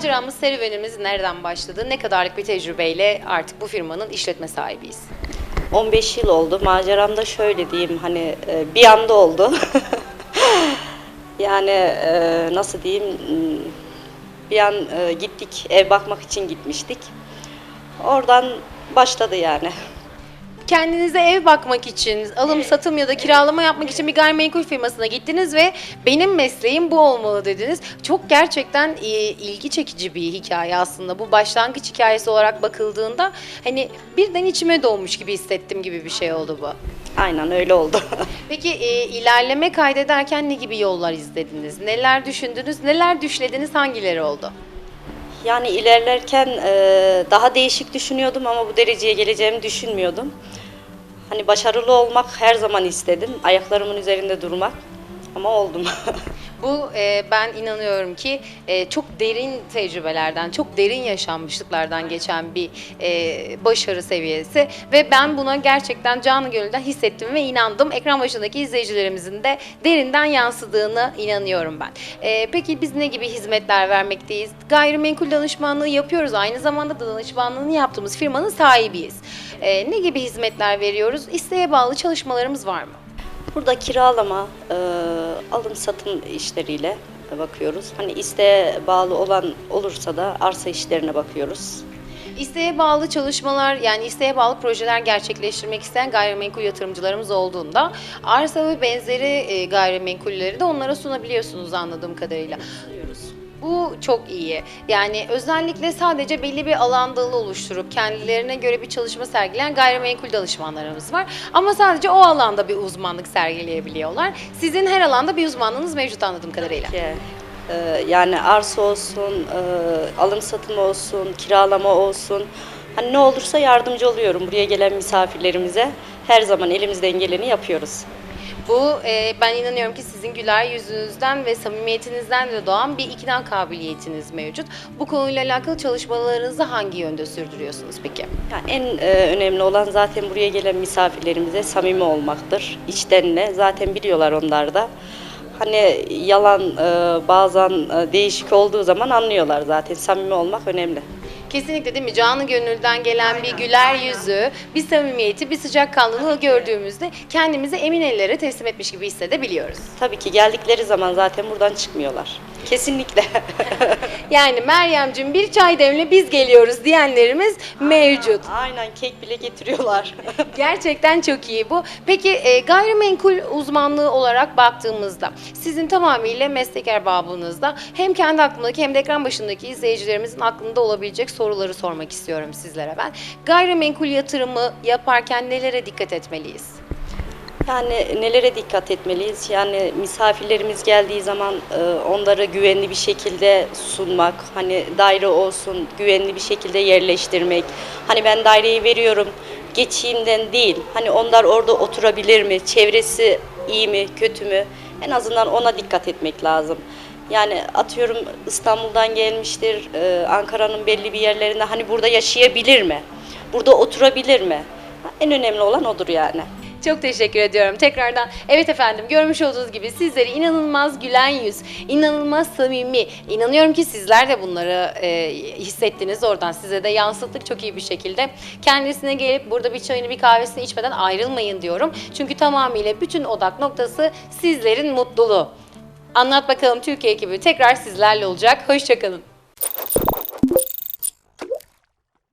Maceramız, serüvenimiz nereden başladı? Ne kadarlık bir tecrübeyle artık bu firmanın işletme sahibiyiz? 15 yıl oldu. Maceram da şöyle diyeyim hani e, bir anda oldu. yani e, nasıl diyeyim bir an e, gittik ev bakmak için gitmiştik. Oradan başladı yani. Kendinize ev bakmak için, alım satım ya da kiralama yapmak için bir gayrimenkul firmasına gittiniz ve benim mesleğim bu olmalı dediniz. Çok gerçekten e, ilgi çekici bir hikaye aslında. Bu başlangıç hikayesi olarak bakıldığında hani birden içime doğmuş gibi hissettim gibi bir şey oldu bu. Aynen öyle oldu. Peki e, ilerleme kaydederken ne gibi yollar izlediniz? Neler düşündünüz? Neler düşlediniz? Hangileri oldu? Yani ilerlerken e, daha değişik düşünüyordum ama bu dereceye geleceğimi düşünmüyordum. Hani başarılı olmak her zaman istedim. Ayaklarımın üzerinde durmak. Ama oldum. Bu e, ben inanıyorum ki e, çok derin tecrübelerden, çok derin yaşanmışlıklardan geçen bir e, başarı seviyesi ve ben buna gerçekten canı gönülden hissettim ve inandım. Ekran başındaki izleyicilerimizin de derinden yansıdığını inanıyorum ben. E, peki biz ne gibi hizmetler vermekteyiz? Gayrimenkul danışmanlığı yapıyoruz. Aynı zamanda da danışmanlığını yaptığımız firmanın sahibiyiz. E, ne gibi hizmetler veriyoruz? İsteğe bağlı çalışmalarımız var mı? Burada kiralama, e, alım satım işleriyle bakıyoruz. Hani isteğe bağlı olan olursa da arsa işlerine bakıyoruz. İsteğe bağlı çalışmalar yani isteğe bağlı projeler gerçekleştirmek isteyen gayrimenkul yatırımcılarımız olduğunda arsa ve benzeri e, gayrimenkulleri de onlara sunabiliyorsunuz anladığım kadarıyla. Bu çok iyi. Yani özellikle sadece belli bir alan dalı oluşturup kendilerine göre bir çalışma sergileyen gayrimenkul danışmanlarımız var. Ama sadece o alanda bir uzmanlık sergileyebiliyorlar. Sizin her alanda bir uzmanlığınız mevcut anladığım kadarıyla. Ki, e, yani arsa olsun, e, alım satım olsun, kiralama olsun. Hani ne olursa yardımcı oluyorum buraya gelen misafirlerimize. Her zaman elimizden geleni yapıyoruz. Bu e, ben inanıyorum ki sizin güler yüzünüzden ve samimiyetinizden de doğan bir ikna kabiliyetiniz mevcut. Bu konuyla alakalı çalışmalarınızı hangi yönde sürdürüyorsunuz peki? Yani en e, önemli olan zaten buraya gelen misafirlerimize samimi olmaktır. İçtenle zaten biliyorlar onlar da. Hani yalan e, bazen e, değişik olduğu zaman anlıyorlar zaten. Samimi olmak önemli. Kesinlikle değil mi? Canı gönülden gelen bir güler yüzü, bir samimiyeti, bir sıcakkanlılığı gördüğümüzde kendimizi emin ellere teslim etmiş gibi hissedebiliyoruz. Tabii ki geldikleri zaman zaten buradan çıkmıyorlar. Kesinlikle. Yani Meryem'cim bir çay demle biz geliyoruz diyenlerimiz mevcut. Aynen kek bile getiriyorlar. Gerçekten çok iyi bu. Peki e, gayrimenkul uzmanlığı olarak baktığımızda sizin tamamıyla meslek erbabınızda hem kendi aklımdaki hem de ekran başındaki izleyicilerimizin aklında olabilecek soruları sormak istiyorum sizlere ben. Gayrimenkul yatırımı yaparken nelere dikkat etmeliyiz? Yani nelere dikkat etmeliyiz? Yani misafirlerimiz geldiği zaman e, onları güvenli bir şekilde sunmak, hani daire olsun güvenli bir şekilde yerleştirmek. Hani ben daireyi veriyorum geçeyimden değil. Hani onlar orada oturabilir mi? Çevresi iyi mi, kötü mü? En azından ona dikkat etmek lazım. Yani atıyorum İstanbul'dan gelmiştir, e, Ankara'nın belli bir yerlerinde hani burada yaşayabilir mi? Burada oturabilir mi? En önemli olan odur yani. Çok teşekkür ediyorum tekrardan. Evet efendim görmüş olduğunuz gibi sizleri inanılmaz gülen yüz, inanılmaz samimi. İnanıyorum ki sizler de bunları e, hissettiniz oradan size de yansıttık çok iyi bir şekilde. Kendisine gelip burada bir çayını bir kahvesini içmeden ayrılmayın diyorum. Çünkü tamamıyla bütün odak noktası sizlerin mutluluğu. Anlat bakalım Türkiye ekibi tekrar sizlerle olacak. Hoşçakalın.